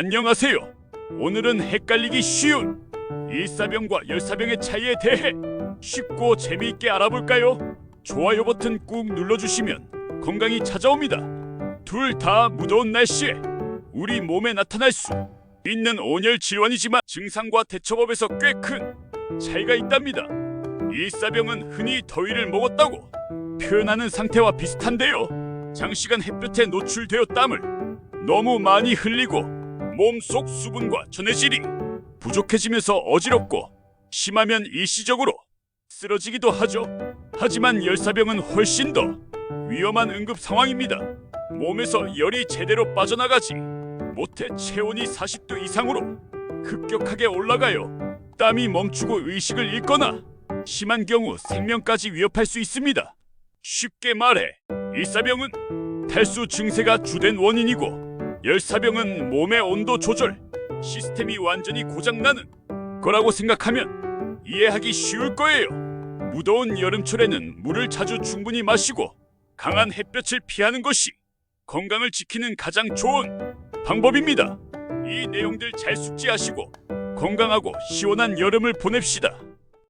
안녕하세요. 오늘은 헷갈리기 쉬운 일사병과 열사병의 차이에 대해 쉽고 재미있게 알아볼까요? 좋아요 버튼 꾹 눌러주시면 건강이 찾아옵니다. 둘 다 무더운 날씨에 우리 몸에 나타날 수 있는 온열 질환이지만 증상과 대처법에서 꽤 큰 차이가 있답니다. 일사병은 흔히 더위를 먹었다고 표현하는 상태와 비슷한데요. 장시간 햇볕에 노출되어 땀을 너무 많이 흘리고 몸속 수분과 전해질이 부족해지면서 어지럽고 심하면 일시적으로 쓰러지기도 하죠. 하지만 열사병은 훨씬 더 위험한 응급 상황입니다. 몸에서 열이 제대로 빠져나가지 못해 체온이 40도 이상으로 급격하게 올라가요. 땀이 멈추고 의식을 잃거나 심한 경우 생명까지 위협할 수 있습니다. 쉽게 말해 일사병은 탈수 증세가 주된 원인이고 열사병은 몸의 온도 조절 시스템이 완전히 고장나는 거라고 생각하면 이해하기 쉬울 거예요. 무더운 여름철에는 물을 자주 충분히 마시고 강한 햇볕을 피하는 것이 건강을 지키는 가장 좋은 방법입니다. 이 내용들 잘 숙지하시고 건강하고 시원한 여름을 보냅시다.